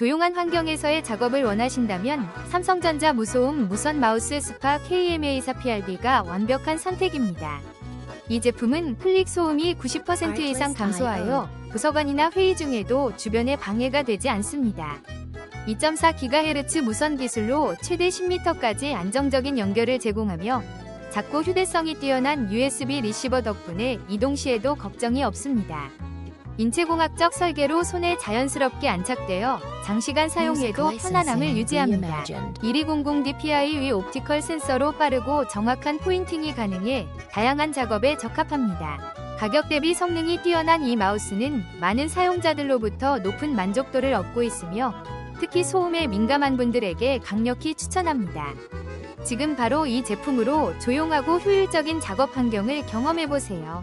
조용한 환경에서의 작업을 원하신다면 삼성전자 무소음 무선 마우스 스파 KMA4 PRB가 완벽한 선택입니다. 이 제품은 클릭 소음이 90% 이상 감소하여 도서관이나 회의 중에도 주변에 방해가 되지 않습니다. 2.4GHz 무선 기술로 최대 10m까지 안정적인 연결을 제공하며 작고 휴대성이 뛰어난 USB 리시버 덕분에 이동 시에도 걱정이 없습니다. 인체공학적 설계로 손에 자연스럽게 안착되어 장시간 사용해도 편안함을 유지합니다. 1200 DPI 위 옵티컬 센서로 빠르고 정확한 포인팅이 가능해 다양한 작업에 적합합니다. 가격 대비 성능이 뛰어난 이 마우스는 많은 사용자들로부터 높은 만족도를 얻고 있으며 특히 소음에 민감한 분들에게 강력히 추천합니다. 지금 바로 이 제품으로 조용하고 효율적인 작업 환경을 경험해 보세요.